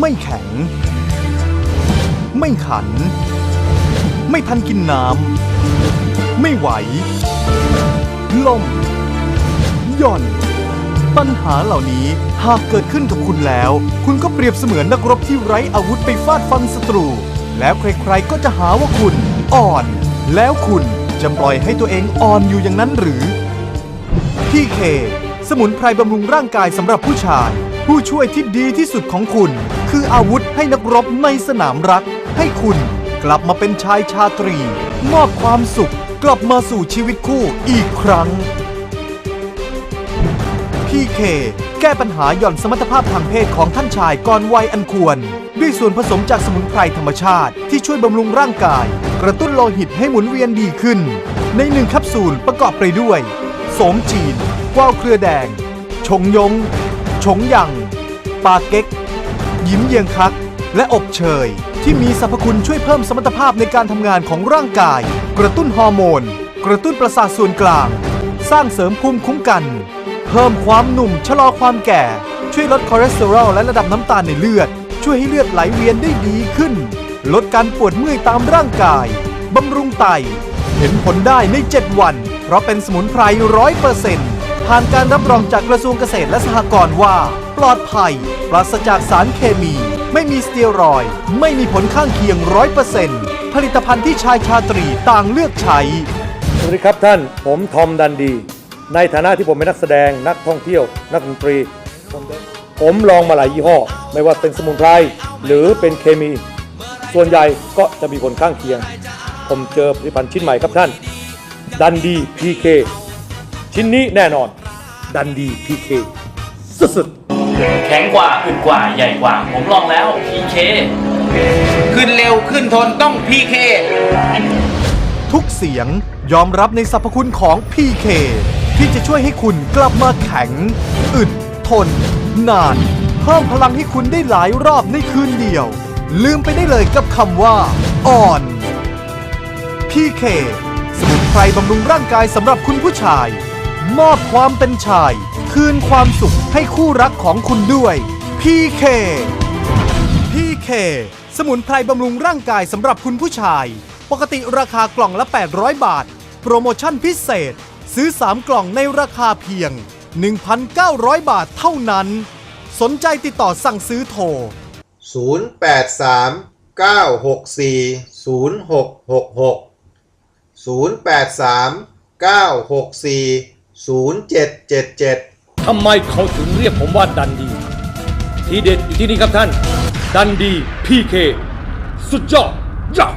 ไม่แข็ง ไม่ขัน ไม่ทันกินน้ำ ไม่ไหว ล่มย่อน ปัญหาเหล่านี้หากเกิดขึ้นกับคุณแล้ว คุณก็เปรียบเสมือนนักรบที่ไร้อาวุธไปฟาดฟันศัตรู แล้วใครๆก็จะหาว่าคุณ อ่อน แล้วคุณจะปล่อยให้ตัวเองอ่อนอยู่อย่างนั้นหรือพี่เคสมุนไพรบำรุงร่างกายสำหรับผู้ชาย ผู้ช่วยที่ดีที่สุดของคุณ คืออาวุธให้นักรบในสนามรัก ให้คุณกลับมาเป็นชายชาตรี มอบความสุขกลับมาสู่ชีวิตคู่อีกครั้งพี่เคแก้ปัญหาหย่อนสมรรถภาพทางเพศของท่านชายก่อนวัยอันควร ด้วยส่วนผสมจากสมุนไพรธรรมชาติที่ช่วยบำรุงร่างกาย กระตุ้นโลหิตให้หมุนเวียนดีขึ้น ในหนึ่งแคปซูลประกอบไปด้วยโสมจีน กวาวเครือแดง ชงยง ชงยัง ปาเก๊ก ยิ้มเยียงคัก และอบเชย ที่มีสรรพคุณช่วยเพิ่มสมรรถภาพในการทำงานของร่างกาย กระตุ้นฮอร์โมน กระตุ้นประสาทส่วนกลาง สร้างเสริมภูมิคุ้มกัน เพิ่มความหนุ่มชะลอความแก่ ช่วยลดคอเลสเตอรอลและระดับน้ำตาลในเลือด ช่วยให้เลือดไหลเวียนได้ดีขึ้น ลดการปวดเมื่อยตามร่างกายบำรุงไต เห็นผลได้ใน 7 วัน เพราะเป็นสมุนไพรร้อยเปอร์เซ็นต์ ผ่านการรับรองจากกระทรวงเกษตรและสหกรณ์ว่า ปลอดภัย ปราศจากสารเคมี ไม่มีสเตียรอย ไม่มีผลข้างเคียงร้อยเปอร์เซ็นต์ผลิตภัณฑ์ที่ชายชาตรีต่างเลือกใช้ สวัสดีครับท่าน ผมทอมดันดี ในฐานะที่ผมเป็นนักแสดงนักท่องเที่ยว นักดนตรี ผมลองมาหลายยี่ห้อ ไม่ว่าเป็นสมุนไพรหรือเป็นเคมี ส่วนใหญ่ก็จะมีผลข้างเคียง ผมเจอผลิตภัณฑ์ชิ้นใหม่ครับท่าน ดันดีพีเค ชิ้นนี้แน่นอน ดันดีพีเคสุดๆแข็งกว่าอึดกว่าใหญ่กว่า ผมลองแล้วพีเคขึ้นเร็วขึ้นทนต้องพีเคทุกเสียงยอมรับในสรรพคุณของ PK ที่จะช่วยให้คุณกลับมาแข็ง อึด ทน นาน เพิ่มพลังให้คุณได้หลายรอบในคืนเดียว ลืมไปได้เลยกับคำว่าอ่อน PK สมุนไพรบำรุงร่างกายสำหรับคุณผู้ชาย มอบความเป็นชาย คืนความสุขให้คู่รักของคุณด้วย PK PK สมุนไพรบำรุงร่างกายสำหรับคุณผู้ชาย ปกติราคากล่องละ 800 บาท โปรโมชั่นพิเศษ ซื้อ 3 กล่องในราคาเพียง 1,900 บาทเท่านั้น สนใจติดต่อสั่งซื้อโทร 083 964 0666 083 964 0777 ทำไมเขาถึงเรียกผมว่าดันดี ทีเด็ดอยู่ที่นี่ครับท่าน ดันดีพีเคสุดยอดยอด